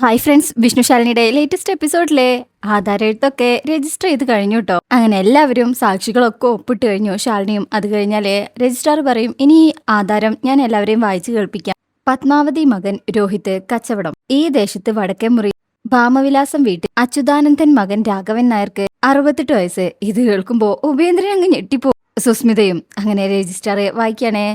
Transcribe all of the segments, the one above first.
Hi friends വിഷ്ണുശാലിനിയുടെ latest എപ്പിസോഡിലെ ആധാര എഴുത്തൊക്കെ രജിസ്റ്റർ ചെയ്ത് കഴിഞ്ഞു കേട്ടോ അങ്ങനെ എല്ലാവരും സാക്ഷികളൊക്കെ ഒപ്പിട്ട് കഴിഞ്ഞു ശാലിനിയും. അത് കഴിഞ്ഞാലേ രജിസ്ട്രാർ പറയും ഇനി ആധാരം ഞാൻ എല്ലാവരെയും വായിച്ചു കേൾപ്പിക്കാം. പത്മാവതി മകൻ രോഹിത് കച്ചവടം. ഈ ദേശത്ത് വടക്കേ മുറി ഭാമവിലാസം വീട്ടിൽ അച്യുതാനന്ദൻ മകൻ രാഘവൻ നായർക്ക് അറുപത്തെട്ട് വയസ്സ്. ഇത് കേൾക്കുമ്പോൾ ഉപേന്ദ്രൻ അങ്ങ് ഞെട്ടിപ്പോ. സുസ്മിതയും അങ്ങനെ രജിസ്ട്രാറെ വായിക്കാനേ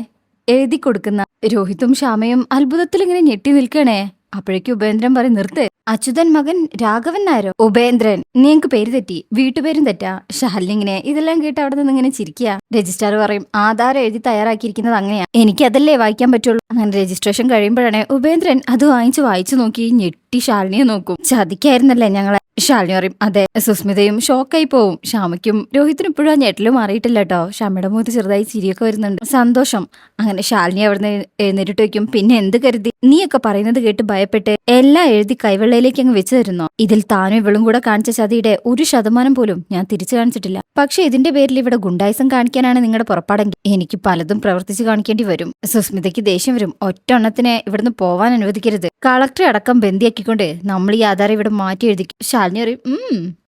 എഴുതി കൊടുക്കുന്ന രോഹിത്തും ശ്യാമയും അത്ഭുതത്തിൽ ഇങ്ങനെ ഞെട്ടി നിൽക്കണേ? അപ്പോഴേക്കും ഉപേന്ദ്രൻ പറയും നിർത്ത്. അച്യുതൻ മകൻ രാഘവൻ നായരോ? ഉപേന്ദ്രൻ. നീ എനിക്ക് പേര് തെറ്റി. വീട്ടുപേരും തെറ്റാ. ഷാലിനിങ്ങനെ ഇതെല്ലാം കേട്ട് അവിടെ നിന്ന് ഇങ്ങനെ ചിരിക്കുക രജിസ്ട്രാർ പറയും ആധാരം എഴുതി തയ്യാറാക്കിയിരിക്കുന്നത് അങ്ങനെയാ. എനിക്കതല്ലേ വായിക്കാൻ പറ്റുള്ളൂ? അങ്ങനെ രജിസ്ട്രേഷൻ കഴിയുമ്പോഴാണ് ഉപേന്ദ്രൻ അത് വാങ്ങിച്ച് വായിച്ചു നോക്കി ഞെട്ടി. ശാലിനിയെ നോക്കും. ചതിക്കായിരുന്നല്ലേ ഞങ്ങളെ? ശാലിനി പറയും അതെ സുസ്മിതയും ഷോക്കായി പോവും. ശ്യാമയ്ക്കും രോഹിത്തിനും ഇപ്പോഴും ആ ഞെട്ടലും മാറിയിട്ടില്ല കേട്ടോ ഷാമയുടെ മുഖത്ത് ചെറുതായി ചിരിയൊക്കെ വരുന്നുണ്ട്. സന്തോഷം. അങ്ങനെ ശാലിനി അവിടുന്ന് എഴുന്നേറ്റിട്ട് വയ്ക്കും പിന്നെ എന്ത് കരുതി? നീയൊക്കെ പറയുന്നത് കേട്ട് ഭയപ്പെട്ട് എല്ലാം എഴുതി കൈവെള്ളയിലേക്ക് അങ്ങ് വെച്ചു തരുന്നോ? ഇതിൽ താനും ഇവളും കൂടെ കാണിച്ച ചതിയുടെ ഒരു ശതമാനം പോലും ഞാൻ തിരിച്ചു കാണിച്ചിട്ടില്ല. പക്ഷെ ഇതിന്റെ പേരിൽ ഇവിടെ ഗുണ്ടായിസം കാണിക്കാനാണ് നിങ്ങളുടെ പുറപ്പാടെങ്കിൽ എനിക്ക് പലതും പ്രവർത്തിച്ചു കാണിക്കേണ്ടി വരും. സുസ്മിതയ്ക്ക് ദേഷ്യം വരും. ഒറ്റെണ്ണത്തിനെ ഇവിടുന്ന് പോവാൻ അനുവദിക്കരുത്. കളക്ടറെ അടക്കം ബന്ദിയാക്കിക്കൊണ്ട് നമ്മൾ ഈ ആധാരം ഇവിടെ മാറ്റി എഴുതി ശാലിനി പറയും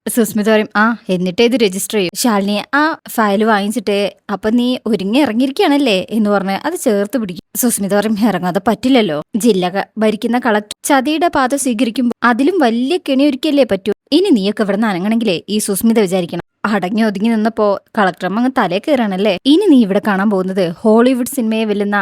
സുസ്മിത പറയും ആ എന്നിട്ട് ഇത് രജിസ്റ്റർ ചെയ്യും. ശാലിനി ആ ഫയൽ വാങ്ങിച്ചിട്ട് അപ്പൊ നീ ഒരുങ്ങി ഇറങ്ങിയിരിക്കുകയാണല്ലേ? എന്ന് പറഞ്ഞ് അത് ചേർത്ത് പിടിക്കും. സുസ്മിത പറയും ഇറങ്ങാതെ പറ്റില്ലല്ലോ. ജില്ല ഭരിക്കുന്ന കളക്ടർ ചതിയുടെ പാത സ്വീകരിക്കുമ്പോൾ അതിലും വലിയ കെണി ഒരുക്കിയല്ലേ പറ്റൂ? ഇനി നീയൊക്കെ ഇവിടെ നിന്ന് ഈ സുസ്മിത വിചാരിക്കണം. അടങ്ങി ഒതുങ്ങി നിന്നപ്പോ കളക്ടർ അങ്ങ് തലേ കയറാണല്ലേ? ഇനി നീ ഇവിടെ കാണാൻ പോകുന്നത് ഹോളിവുഡ് സിനിമയെ വെല്ലുന്ന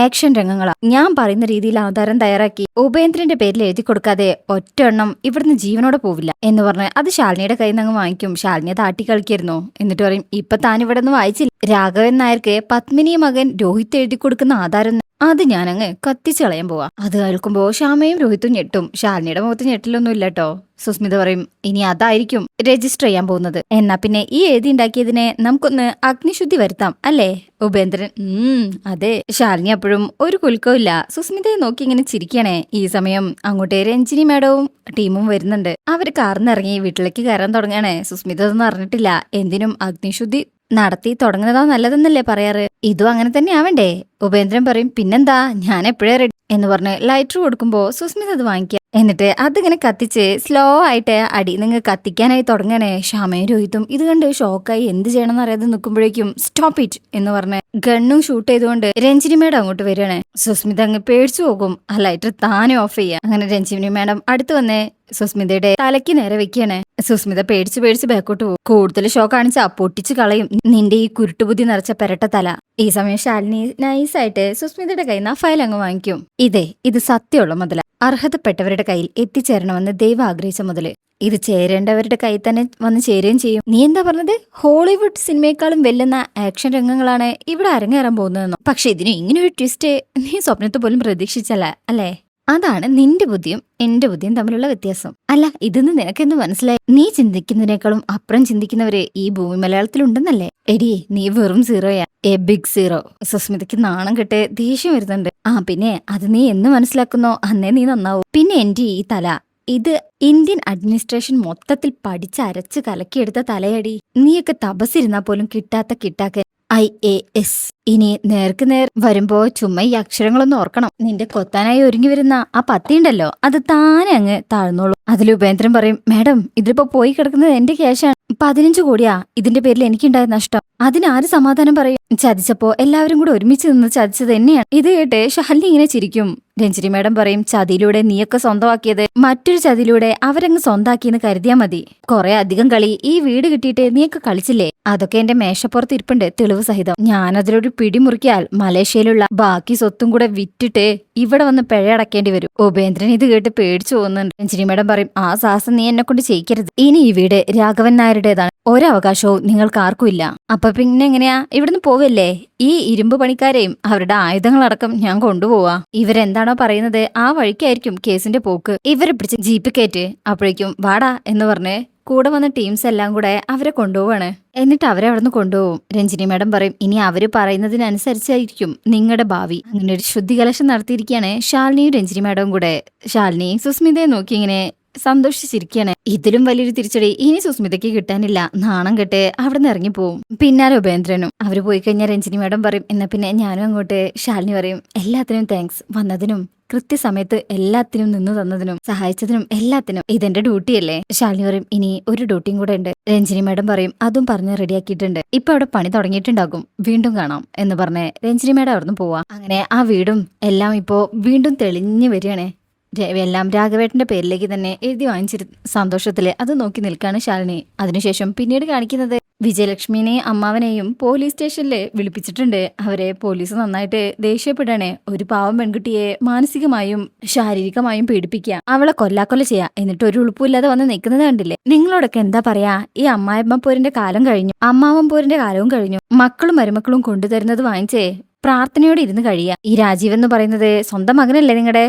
ആക്ഷൻ രംഗങ്ങളാ. ഞാൻ പറയുന്ന രീതിയിൽ ആധാരം തയ്യാറാക്കി ഉപേന്ദ്രന്റെ പേരിൽ എഴുതി കൊടുക്കാതെ ഒറ്റ എണ്ണം ഇവിടുന്ന് ജീവനോടെ പോവില്ല. എന്ന് പറഞ്ഞ് അത് ശാലിനിയുടെ കയ്യിൽ നിന്ന് അങ്ങ് വാങ്ങിക്കും. ശാലിനിയെ താട്ടി കളിക്കായിരുന്നു. എന്നിട്ട് പറയും ഇപ്പൊ താൻ ഇവിടെ നിന്ന് വായിച്ചില്ല. രാഘവൻ നായർക്ക് പത്മിനി മകൻ രോഹിത് എഴുതി കൊടുക്കുന്ന ആധാരം അത് ഞാനങ്ങ് കത്തിച്ച് കളയാൻ പോവാ. അത് കേൾക്കുമ്പോ ശ്യാമയും രോഹിത്തും ഞെട്ടും. ശാലിനിയുടെ മുഖത്ത് ഞെട്ടിലൊന്നും ഇല്ല കേട്ടോ സുസ്മിത പറയും ഇനി അതായിരിക്കും രജിസ്റ്റർ ചെയ്യാൻ പോകുന്നത്. എന്നാ പിന്നെ ഈ എഴുതി ഉണ്ടാക്കിയതിനെ നമുക്കൊന്ന് അഗ്നിശുദ്ധി വരുത്താം അല്ലേ? ഉപേന്ദ്രൻ ഉം അതെ. ശാലിനി അപ്പോഴും ഒരു കുലുക്കവും ഇല്ല. സുസ്മിതയെ നോക്കി ഇങ്ങനെ ചിരിക്കണേ. ഈ സമയം അങ്ങോട്ടേ രഞ്ജിനി മാഡവും ടീമും വരുന്നുണ്ട്. അവർ കാർന്നിറങ്ങി വീട്ടിലേക്ക് കയറാൻ തുടങ്ങുകയാണേ സുസ്മിത ഒന്നും അറിഞ്ഞിട്ടില്ല. എന്തിനും അഗ്നിശുദ്ധി നടത്തി തുടങ്ങുന്നതാ നല്ലതെന്നല്ലേ പറയാറ്. ഇതും അങ്ങനെ തന്നെ ആവണ്ടേ? ഉപേന്ദ്രൻ പറയും പിന്നെന്താ? ഞാൻ എപ്പോഴേ റെഡി എന്ന് പറഞ്ഞ് ലൈറ്റർ കൊടുക്കുമ്പോ സുസ്മിത അത് വാങ്ങിക്ക. എന്നിട്ട് അതിങ്ങനെ കത്തിച്ച് സ്ലോ ആയിട്ട് അടി നിങ്ങൾ കത്തിക്കാനായി തുടങ്ങണേ. ശ്യാമയും രോഹിത്തും ഇത് കണ്ട് ഷോക്കായി എന്ത് ചെയ്യണം എന്നറിയാതെ നിൽക്കുമ്പോഴേക്കും സ്റ്റോപ്പ് ഇറ്റ് എന്ന് പറഞ്ഞ് ഗണ്ണും ഷൂട്ട് ചെയ്തുകൊണ്ട് രഞ്ജിനി മേഡം അങ്ങോട്ട് വരികയാണ്. സുസ്മിത അങ്ങ് പേടിച്ചു പോകും. ആ ലൈറ്റർ താനെ ഓഫ് ചെയ്യുക അങ്ങനെ രഞ്ജിനി മേഡം അടുത്ത് വന്നേ സുസ്മിതയുടെ തലയ്ക്ക് നേരെ വെക്കുകയാണ്. സുസ്മിത പേടിച്ച് പേടിച്ച് ബാക്കോട്ട് പോകും. കൂടുതൽ ഷോ കാണിച്ച പൊട്ടിച്ച് കളയും നിന്റെ ഈ കുരുട്ടുബുദ്ധി നിറച്ച പെരട്ട തല. ഈ സമയം ശാലിനി നൈസായിട്ട് സുസ്മിതയുടെ കയ്യിൽ നിന്ന് ഫയൽ അങ്ങ് വാങ്ങിക്കും. ഇതേ ഇത് സത്യമുള്ള മുതല. അർഹതപ്പെട്ടവരുടെ കയ്യിൽ എത്തിച്ചേരണമെന്ന് ദൈവം ആഗ്രഹിച്ച മുതൽ. ഇത് ചേരേണ്ടവരുടെ കയ്യിൽ തന്നെ വന്ന് ചേരുകയും ചെയ്യും. നീ എന്താ പറഞ്ഞത്? ഹോളിവുഡ് സിനിമയെക്കാളും വെല്ലുന്ന ആക്ഷൻ രംഗങ്ങളാണ് ഇവിടെ അരങ്ങേറാൻ പോകുന്നതെന്നോ? പക്ഷെ ഇതിന് ഇങ്ങനെ ഒരു ട്വിസ്റ്റ് നീ സ്വപ്നത്തെ പോലും പ്രതീക്ഷിച്ചല്ല അല്ലേ? അതാണ് നിന്റെ ബുദ്ധിയും എന്റെ ബുദ്ധിയും തമ്മിലുള്ള വ്യത്യാസം. അല്ല ഇതെന്ന് നിനക്കെന്ന് മനസ്സിലായി? നീ ചിന്തിക്കുന്നതിനേക്കാളും അപ്പുറം ചിന്തിക്കുന്നവര് ഈ ഭൂമി മലയാളത്തിലുണ്ടെന്നല്ലേ? എടി നീ വെറും സീറോയാ. A big zero. സുസ്മിതയ്ക്ക് നാണം കെട്ട് ദേഷ്യം വരുന്നുണ്ട്. ആ പിന്നെ അത് നീ എന്ന് മനസ്സിലാക്കുന്നോ? അന്നേ നീ നന്നാവും. പിന്നെ എന്റെ ഈ തല. ഇത് ഇന്ത്യൻ അഡ്മിനിസ്ട്രേഷൻ മൊത്തത്തിൽ പഠിച്ചരച്ച് കലക്കിയെടുത്ത തലയടി. നീയൊക്കെ തപസ്സിരുന്നാ പോലും കിട്ടാത്ത കിട്ടാക്കൻ ഐ എ എസ്. ഇനി നേർക്ക് നേർ വരുമ്പോ ചുമ്മാ ഈ അക്ഷരങ്ങളൊന്നും ഓർക്കണം. നിന്റെ കൊത്താനായി ഒരുങ്ങി വരുന്ന ആ പത്തിയുണ്ടല്ലോ അത് താനെ അങ്ങ് താഴ്ന്നോളൂ. അതിൽ ഉപേന്ദ്രൻ പറയും മാഡം ഇതിലിപ്പോ പോയി കിടക്കുന്നത് എന്റെ ക്യാഷാണ്. പതിനഞ്ച് കോടിയാ. ഇതിന്റെ പേരിൽ എനിക്കുണ്ടായ നഷ്ടം. അതിനാര് സമാധാനം പറയും? ചതിച്ചപ്പോ എല്ലാവരും കൂടെ ഒരുമിച്ച് നിന്ന് ചതിച്ചത് തന്നെയാണ്. ഇത് കേട്ട് ഷഹലിനി ഇങ്ങനെ ചിരിക്കും. രഞ്ജിനി മാഡം പറയും ചതിയിലൂടെ നീയൊക്കെ സ്വന്തമാക്കിയത് മറ്റൊരു ചതിയിലൂടെ അവരങ്ങ് സ്വന്താക്കിയെന്ന് കരുതിയാ മതി. കുറെ അധികം കളി ഈ വീട് കിട്ടിയിട്ട് നീയൊക്കെ കളിച്ചില്ലേ? അതൊക്കെ എന്റെ മേശപ്പുറത്ത് ഇരിപ്പുണ്ട് തെളിവ് സഹിതം. ഞാനതിലൊരു പിടിമുറുക്കിയാൽ മലേഷ്യയിലുള്ള ബാക്കി സ്വത്തും കൂടെ വിറ്റിട്ട് ഇവിടെ വന്ന് പിഴയടക്കേണ്ടി വരും. ഉപേന്ദ്രൻ ഇത് കേട്ട് പേടിച്ചു പോകുന്നുണ്ട്. രഞ്ജിനി മാഡം പറയും ആ സാഹസം നീ എന്നെ കൊണ്ട് ചെയ്യിക്കരുത്. ഇനി ഈ വീട് രാഘവൻ നായരുടേതാണ്. ഒരവകാശവും നിങ്ങൾക്ക് ആർക്കും ഇല്ല. അപ്പൊ പിന്നെ എങ്ങനെയാ ഇവിടുന്ന് പോവല്ലേ? ഈ ഇരുമ്പ് പണിക്കാരെയും അവരുടെ ആയുധങ്ങളടക്കം ഞാൻ കൊണ്ടുപോവാ. ഇവരെന്താണോ പറയുന്നത് ആ വഴിക്കായിരിക്കും കേസിന്റെ പോക്ക്. ഇവരെ പിടിച്ച് ജീപ്പ് കയറ്റ്. അപ്പോഴേക്കും വാടാ എന്ന് പറഞ്ഞ് കൂടെ വന്ന ടീംസ് എല്ലാം കൂടെ അവരെ കൊണ്ടുപോവാണ്. എന്നിട്ട് അവരെ അവിടെ നിന്ന് കൊണ്ടുപോകും രഞ്ജിനി മാഡം പറയും ഇനി അവർ പറയുന്നതിനനുസരിച്ചായിരിക്കും നിങ്ങളുടെ ഭാവി. അങ്ങനെ ഒരു ശുദ്ധി കലശം നടത്തിയിരിക്കുകയാണ് ശാലിനിയും രഞ്ജിനി മാഡവും കൂടെ. ശാലിനി സുസ്മിതയെ നോക്കി ഇങ്ങനെ സന്തോഷിച്ചിരിക്കുകയാണ് ഇതിലും വലിയൊരു തിരിച്ചടി ഇനി സുസ്മിതയ്ക്ക് കിട്ടാനില്ല. നാണം കെട്ടെ അവിടെ നിന്ന് ഇറങ്ങിപ്പോവും. പിന്നാലെ ഉപേന്ദ്രനും. അവർ പോയി കഴിഞ്ഞാൽ രഞ്ജിനി മാഡം പറയും എന്നാ പിന്നെ ഞാനും അങ്ങോട്ട് ശാലിനി പറയും എല്ലാത്തിനും താങ്ക്സ് വന്നതിനും കൃത്യസമയത്ത് എല്ലാത്തിനും നിന്നു തന്നതിനും സഹായിച്ചതിനും എല്ലാത്തിനും. ഇതെന്റെ ഡ്യൂട്ടിയല്ലേ ശാലിനി പറയും ഇനി ഒരു ഡ്യൂട്ടിയും കൂടെ ഉണ്ട്. രഞ്ജിനി മേഡം പറയും അതും പറഞ്ഞ് റെഡിയാക്കിയിട്ടുണ്ട് ഇപ്പൊ അവിടെ പണി തുടങ്ങിയിട്ടുണ്ടാകും. വീണ്ടും കാണാം. എന്ന് പറഞ്ഞ് രഞ്ജിനി മേഡം അവിടുന്ന് പോവാ. അങ്ങനെ ആ വീടും എല്ലാം ഇപ്പോ വീണ്ടും തെളിഞ്ഞു വരികയാണേ. എല്ലാം രാഘവേട്ടന്റെ പേരിലേക്ക് തന്നെ എഴുതി വാങ്ങിച്ചിരു സന്തോഷത്തിൽ അത് നോക്കി നിൽക്കാണ് ശാലിനി. അതിനുശേഷം പിന്നീട് കാണിക്കുന്നത് വിജയലക്ഷ്മിനെയും അമ്മാവനെയും പോലീസ് സ്റ്റേഷനിൽ വിളിപ്പിച്ചിട്ടുണ്ട്. അവരെ പോലീസ് നന്നായിട്ട് ദേഷ്യപ്പെടണേ ഒരു പാവം പെൺകുട്ടിയെ മാനസികമായും ശാരീരികമായും പീഡിപ്പിക്കുക അവളെ കൊല്ലാക്കൊല്ല ചെയ്യാ എന്നിട്ട് ഒരു ഉളുപ്പില്ലാതെ വന്ന് നിൽക്കുന്നത് കണ്ടില്ലേ? നിങ്ങളോടൊക്കെ എന്താ പറയാ? ഈ അമ്മായിമ്മ പോരിന്റെ കാലം കഴിഞ്ഞു. അമ്മാവൻ പോരിന്റെ കാലവും കഴിഞ്ഞു. മക്കളും മരുമക്കളും കൊണ്ടുതരുന്നത് വാങ്ങിച്ചേ പ്രാർത്ഥനയോടെ ഇരുന്ന് കഴിയുക ഈ രാജീവ് എന്ന് പറയുന്നത് സ്വന്തം മകനല്ലേ നിങ്ങളുടെ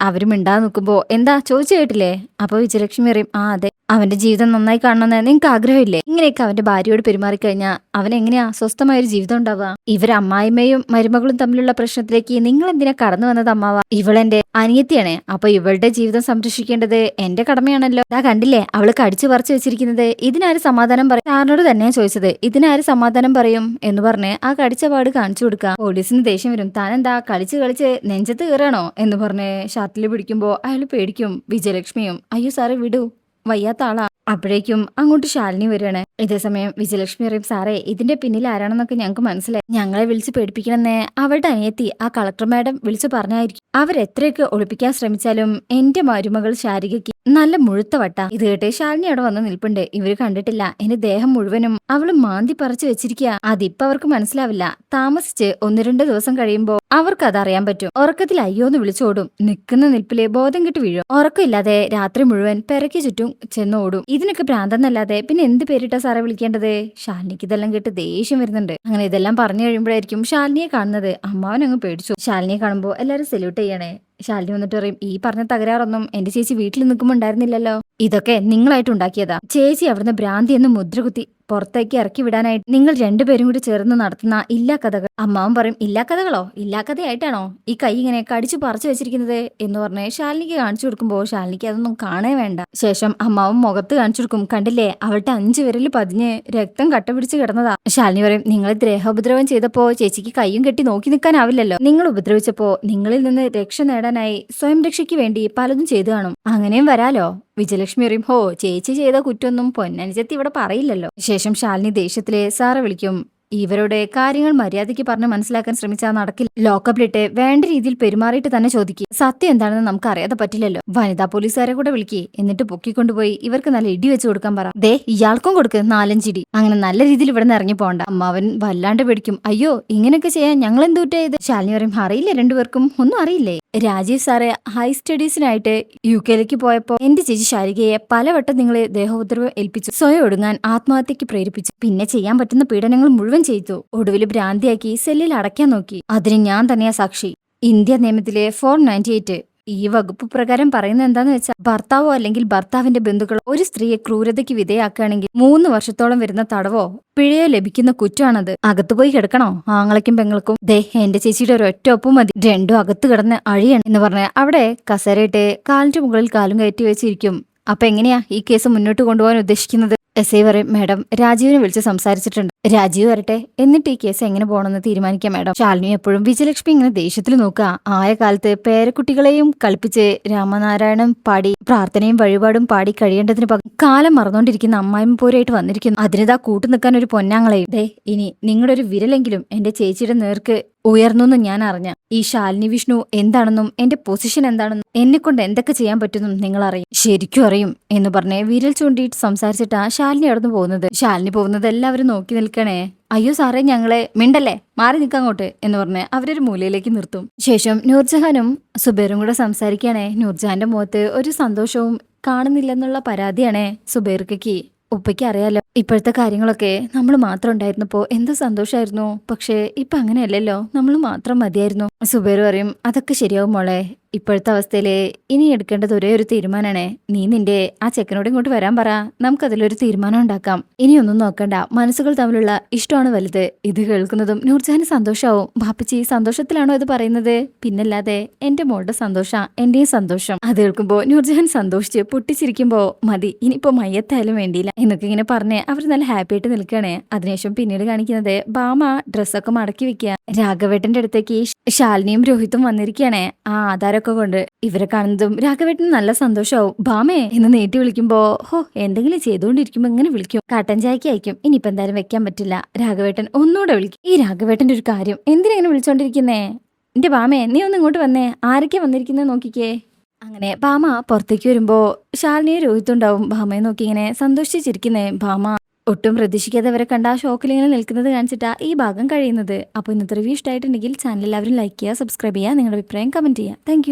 അവർ മിണ്ടാ നിൽക്കുമ്പോ എന്താ? ചോദിച്ചു കേട്ടില്ലേ? അപ്പൊ വിജയലക്ഷ്മി പറയും ആ അതെ. അവന്റെ ജീവിതം നന്നായി കാണണമെന്ന് നിങ്ങൾക്ക് ആഗ്രഹമില്ലേ? ഇങ്ങനെയൊക്കെ അവന്റെ ഭാര്യയോട് പെരുമാറിക്കഴിഞ്ഞാൽ അവൻ എങ്ങനെയാ സ്വസ്ഥമായ ഒരു ജീവിതം ഉണ്ടാവുക? ഇവർ അമ്മായിമ്മയും മരുമകളും തമ്മിലുള്ള പ്രശ്നത്തിലേക്ക് നിങ്ങൾ എന്തിനാ കടന്നു വന്നത് അമ്മാവ? ഇവളെന്റെ അനിയത്തിയാണ്. അപ്പൊ ഇവളുടെ ജീവിതം സംരക്ഷിക്കേണ്ടത് എന്റെ കടമയാണല്ലോ. ഇതാ കണ്ടില്ലേ? അവൾ കടിച്ചു പറിച്ചു വെച്ചിരിക്കുന്നത്. ഇതിനാര് സമാധാനം പറയും സാറിനോട് തന്നെയാ ചോദിച്ചത്. ഇതിനാര് സമാധാനം പറയും? എന്ന് പറഞ്ഞ് ആ കടിച്ച പാട് കാണിച്ചു കൊടുക്കുക. പോലീസിന് ദേഷ്യം വരും. താൻ എന്താ കളിച്ച് കളിച്ച് നെഞ്ചത്ത് കയറാണോ എന്ന് പറഞ്ഞ് ഷാട്ടിൽ പിടിക്കുമ്പോ അയാൾ പേടിക്കും വിജയലക്ഷ്മിയും അയ്യോ സാറേ വിടൂ വയ്യാത്ത ആളാ. അപ്പോഴേക്കും അങ്ങോട്ട് ശാലിനി വരികയാണ്. ഇതേസമയം വിജയലക്ഷ്മി പറയും സാറേ ഇതിന്റെ പിന്നിൽ ആരാണെന്നൊക്കെ ഞങ്ങൾക്ക് മനസ്സിലായി. ഞങ്ങളെ വിളിച്ച് പേടിപ്പിക്കണമെന്ന് അവളുടെ അനിയത്തി ആ കളക്ടർ മാഡം വിളിച്ചു പറഞ്ഞായിരിക്കും. അവരെത്രയൊക്കെ ഒളിപ്പിക്കാൻ ശ്രമിച്ചാലും എന്റെ മരുമകൾ ശാരികയ്ക്ക് നല്ല മുഴുത്ത വട്ട. ഇത് കേട്ടേ ശാലിനി അവിടെ വന്ന് നിൽപ്പുണ്ട്. ഇവർ കണ്ടിട്ടില്ല. എന്റെ ദേഹം മുഴുവനും അവൾ മാന്തി പറിച്ചു വെച്ചിരിക്കുക അതിപ്പോ അവർക്ക് മനസ്സിലാവില്ല. താമസിച്ച് ഒന്ന് രണ്ട് ദിവസം കഴിയുമ്പോ അവർക്ക് അതറിയാൻ പറ്റും. ഉറക്കത്തിൽ അയ്യോന്ന് വിളിച്ചോടും നിൽക്കുന്ന നിൽപ്പിലെ ബോധം കിട്ടി വീഴും. ഉറക്കമില്ലാതെ രാത്രി മുഴുവൻ പെരയ്ക്ക് ചുറ്റും ചെന്നോടും ഇതിനൊക്കെ ഭ്രാന്തെന്നല്ലാതെ പിന്നെ എന്ത് പേരിട്ടാ സാറെ വിളിക്കേണ്ടത്? ശാലിനിക്ക് ഇതെല്ലാം കേട്ട് ദേഷ്യം വരുന്നുണ്ട്. അങ്ങനെ ഇതെല്ലാം പറഞ്ഞു കഴിയുമ്പോഴായിരിക്കും ശാലിനിയെ കാണുന്നത്. അമ്മാവൻ അങ്ങ് പേടിച്ചു. ശാലിനിയെ കാണുമ്പോൾ എല്ലാവരും സല്യൂട്ട് ചെയ്യണേ. ശാലിനി വന്നിട്ട് പറയും ഈ പറഞ്ഞ തകരാറൊന്നും എന്റെ ചേച്ചി വീട്ടിൽ നിൽക്കുമ്പോൾ ഉണ്ടായിരുന്നില്ലല്ലോ. ഇതൊക്കെ നിങ്ങളായിട്ട് ഉണ്ടാക്കിയതാ. ചേച്ചി അവിടുന്ന് ഭ്രാന്തി എന്ന് മുദ്രകുത്തി പുറത്തേക്ക് ഇറക്കി വിടാനായിട്ട് നിങ്ങൾ രണ്ടുപേരും കൂടി ചേർന്ന് നടത്തുന്ന ഇല്ലാ കഥകൾ. അമ്മാവൻ പറയും ഇല്ലാ കഥകളോ? ഇല്ലാ കഥയായിട്ടാണോ ഈ കൈ ഇങ്ങനെ കടിച്ചു പറിച്ചു വെച്ചിരിക്കുന്നത്? എന്ന് പറഞ്ഞ് ശാലിനിക്ക് കാണിച്ചു കൊടുക്കുമ്പോൾ ശാലിനിക്ക് അതൊന്നും കാണേ വേണ്ട. ശേഷം അമ്മാവൻ മുഖത്ത് കാണിച്ചു കൊടുക്കും കണ്ടില്ലേ അവളുടെ അഞ്ചു വിരൽ പതിഞ്ഞ് രക്തം കട്ട പിടിച്ച് കിടന്നതാ. ശാലിനി പറയും നിങ്ങൾ ദേഹോപദ്രവം ചെയ്തപ്പോ ചേച്ചിക്ക് കൈയും കെട്ടി നോക്കി നിൽക്കാനാവില്ലല്ലോ നിങ്ങൾ ഉപദ്രവിച്ചപ്പോ നിങ്ങളിൽ നിന്ന് രക്ഷ നേടാനായി സ്വയം രക്ഷയ്ക്ക് വേണ്ടി പലതും ചെയ്തു കാണും. അങ്ങനെയും വരാലോ? വിജയലക്ഷ്മി പറയും ഹോ ചേച്ചി ചെയ്ത കുറ്റൊന്നും പൊന്നനുജത്തി ഇവിടെ പറയില്ലല്ലോ. ശേഷം ശാലിനി ദേഷ്യത്തിലെ സാറെ വിളിക്കും. ഇവരുടെ കാര്യങ്ങൾ മര്യാദയ്ക്ക് പറഞ്ഞ് മനസ്സിലാക്കാൻ ശ്രമിച്ചാൽ നടക്കില്ല. ലോക്കപ്പിലിട്ട് വേണ്ട രീതിയിൽ പെരുമാറിയിട്ട് തന്നെ ചോദിക്കുക സത്യം എന്താണെന്ന് നമുക്ക് അറിയാതെ പറ്റില്ലല്ലോ. വനിതാ പോലീസുകാരെ കൂടെ വിളിക്കേ. എന്നിട്ട് പൊക്കിക്കൊണ്ടുപോയി ഇവർക്ക് നല്ല ഇടി വെച്ച് കൊടുക്കാൻ പറ. ദേ ഇയാൾക്കും കൊടുക്ക് നാലഞ്ചിടി അങ്ങനെ നല്ല രീതിയിൽ ഇവിടെ നിന്ന് ഇറങ്ങി പോകണ്ട അമ്മാവൻ വല്ലാണ്ട് പേടിക്കും. അയ്യോ ഇങ്ങനെയൊക്കെ ചെയ്യാൻ ഞങ്ങൾ എന്തുറ്റാ ഇത് ശാലിനി പറയും അറിയില്ല രണ്ടുപേർക്കും ഒന്നും അറിയില്ലേ? രാജീവ് സാറെ ഹൈ സ്റ്റഡീസിനായിട്ട് യു കെയിലേക്ക് പോയപ്പോ എന്റെ ചേച്ചി ശാരികയെ പലവട്ടം നിങ്ങളെ ദേഹോപദ്രവം ഏൽപ്പിച്ചു. സ്വയം ഒടുങ്ങാൻ ആത്മഹത്യക്ക് പ്രേരിപ്പിച്ചു. പിന്നെ ചെയ്യാൻ പറ്റുന്ന പീഡനങ്ങൾ മുഴുവൻ ചെയ്തു. ഒടുവിൽ ഭ്രാന്തിയാക്കി സെല്ലിൽ അടയ്ക്കാൻ നോക്കി. അതിന് ഞാൻ തന്നെയാ സാക്ഷി. ഇന്ത്യ നിയമത്തിലെ ഫോർ നയന്റി എയ്റ്റ്. ഈ വകുപ്പ് പ്രകാരം പറയുന്നത് എന്താന്ന് വെച്ചാൽ ഭർത്താവോ അല്ലെങ്കിൽ ഭർത്താവിന്റെ ബന്ധുക്കളോ ഒരു സ്ത്രീയെ ക്രൂരതയ്ക്ക് വിധേയാക്കുകയാണെങ്കിൽ മൂന്ന് വർഷത്തോളം വരുന്ന തടവോ പിഴയോ ലഭിക്കുന്ന കുറ്റമാണത് അകത്തു പോയി കിടക്കണോ? ആങ്ങളയ്ക്കും പെങ്ങൾക്കും. ദേ എന്റെ ചേച്ചിയുടെ ഒരു ഒറ്റ ഒപ്പം മതി. രണ്ടും അകത്ത് കിടന്ന് അഴിയണം എന്ന് പറഞ്ഞ അവിടെ കസേരയിട്ട് കാലിന്റെ മുകളിൽ കാലും കയറ്റി വെച്ചിരിക്കും. അപ്പൊ എങ്ങനെയാ ഈ കേസ് മുന്നോട്ട് കൊണ്ടുപോകാൻ ഉദ്ദേശിക്കുന്നത്? എസ് ഐ പറയും മാഡം രാജീവിനെ വിളിച്ച് സംസാരിച്ചിട്ടുണ്ട്. രാജീവ് വരട്ടെ. എന്നിട്ട് ഈ കേസ് എങ്ങനെ പോകണമെന്ന് തീരുമാനിക്കാം മാഡം. ശാലിനി എപ്പോഴും വിജയലക്ഷ്മി ഇങ്ങനെ ദേഷ്യത്തിൽ നോക്കുക. ആയ കാലത്ത് പേരക്കുട്ടികളെയും കളിപ്പിച്ച് രാമനാരായണം പാടി പ്രാർത്ഥനയും വഴിപാടും പാടി കഴിയേണ്ടതിന് കാലം മറന്നുകൊണ്ടിരിക്കുന്ന അമ്മായിമ്മ പോരായിട്ട് വന്നിരിക്കുന്നു. അതിനിതാ കൂട്ടു നിൽക്കാൻ ഒരു പൊന്നാങ്ങളെയും ദേ ഇനി നിങ്ങളുടെ ഒരു വിരലെങ്കിലും എന്റെ ചേച്ചിയുടെ നേർക്ക് ഉയർന്നു ഞാൻ അറിഞ്ഞ ഈ ശാലിനി വിഷ്ണു എന്താണെന്നും എന്റെ പൊസിഷൻ എന്താണെന്നും എന്നെ കൊണ്ട് എന്തൊക്കെ ചെയ്യാൻ പറ്റുന്നു നിങ്ങൾ അറിയും. ശരിക്കും അറിയും എന്ന് പറഞ്ഞ് വിരൽ ചൂണ്ടിയിട്ട് സംസാരിച്ചിട്ടാ ശാലിനി അടന്നു പോകുന്നത്. ശാലിനി പോകുന്നത് എല്ലാവരും നോക്കി നിൽക്കണേ. അയ്യോ സാറേ ഞങ്ങളെ മിണ്ടല്ലേ? മാറി നിൽക്കങ്ങോട്ട് എന്ന് പറഞ്ഞ് അവരൊരു മൂലയിലേക്ക് നിർത്തും. ശേഷം നൂർജഹാനും സുബൈറും കൂടെ സംസാരിക്കുകയാണേ. നൂർജഹാന്റെ മുഖത്ത് ഒരു സന്തോഷവും കാണുന്നില്ലെന്നുള്ള പരാതിയാണേ സുബൈർക്കി ഉപ്പയ്ക്ക് അറിയാലോ ഇപ്പോഴത്തെ കാര്യങ്ങളൊക്കെ നമ്മൾ മാത്രം ഉണ്ടായിരുന്നപ്പോ എന്ത് സന്തോഷമായിരുന്നു പക്ഷേ ഇപ്പൊ അങ്ങനെയല്ലല്ലോ. നമ്മൾ മാത്രം മതിയായിരുന്നു. സുബൈർ പറയും അതൊക്കെ ശരിയാവും മോളെ. ഇപ്പോഴത്തെ അവസ്ഥയിൽ ഇനി എടുക്കേണ്ടത് ഒരേ ഒരു തീരുമാനമാണ് നീ നിന്റെ ആ ചെക്കനോട് ഇങ്ങോട്ട് വരാൻ പറ. നമുക്കതിലൊരു തീരുമാനം ഉണ്ടാക്കാം. ഇനിയൊന്നും നോക്കണ്ട. മനസ്സുകൾ തമ്മിലുള്ള ഇഷ്ടമാണ് വലുത്. ഇത് കേൾക്കുന്നതും നൂർജഹാന് സന്തോഷാവും. ബാപ്പച്ചി സന്തോഷത്തിലാണോ ഇത് പറയുന്നത്? പിന്നല്ലാതെ എന്റെ മോളുടെ സന്തോഷ എന്റെയും സന്തോഷം. അത് കേൾക്കുമ്പോ നൂർജഹാൻ സന്തോഷിച്ച് പൊട്ടിച്ചിരിക്കുമ്പോ മതി ഇനിയിപ്പോ മയ്യത്തായാലും വേണ്ടിയില്ല. എന്നൊക്കെ ഇങ്ങനെ പറഞ്ഞ് അവർ നല്ല ഹാപ്പി ആയിട്ട് നിൽക്കുകയാണ്. അതിനുശേഷം പിന്നീട് കാണിക്കുന്നത് ബാമ ഡ്രസ്സൊക്കെ മടക്കി വെക്കുക. രാഘവേട്ടന്റെ അടുത്തേക്ക് ശാലിനിയും രോഹിത്തും വന്നിരിക്കുകയാണ്. ആ ആധാരമൊക്കെ കൊണ്ട് ഇവരെ കാണുന്നതും രാഘവേട്ടന് നല്ല സന്തോഷമാവും ഭാമേ എന്ന് നേട്ടി വിളിക്കുമ്പോ ഹോ എന്തെങ്കിലും ചെയ്തുകൊണ്ടിരിക്കുമ്പോ ഇങ്ങനെ വിളിക്കും. കട്ടൻ ചായക്ക് അയക്കും. ഇനിയിപ്പോ എന്തായാലും വെക്കാൻ പറ്റില്ല. രാഘവേട്ടൻ ഒന്നുകൂടെ വിളിക്കും. ഈ രാഘവേട്ടന്റെ ഒരു കാര്യം. എന്തിനെങ്ങനെ വിളിച്ചോണ്ടിരിക്കുന്നേ? എന്റെ ഭാമേ നീ ഒന്ന് ഇങ്ങോട്ട് വന്നേ. ആരൊക്കെ വന്നിരിക്കുന്നത് നോക്കിക്കേ. അങ്ങനെ ഭാമ പുറത്തേക്ക് വരുമ്പോ ശാലിനിയെ രോഹിത്തുണ്ടാവും ഭാമയെ നോക്കി ഇങ്ങനെ സന്തോഷിച്ചിരിക്കുന്നേ. ഭാമ ഒട്ടും പ്രതീക്ഷിക്കാതെ അവരെ കണ്ട ആ ഷോക്കിൽ ഇങ്ങനെ നിൽക്കുന്നത് കാണിച്ചിട്ടാ ഈ ഭാഗം കഴിയുന്നത്. അപ്പോൾ ഇന്നത്തെ റിവ്യൂ ഇഷ്ടമായിട്ടുണ്ടെങ്കിൽ ചാനൽ എല്ലാവരും ലൈക്ക് ചെയ്യുക സബ്സ്ക്രൈബ് ചെയ്യുക നിങ്ങളുടെ അഭിപ്രായം കമന്റ് ചെയ്യുക. താങ്ക്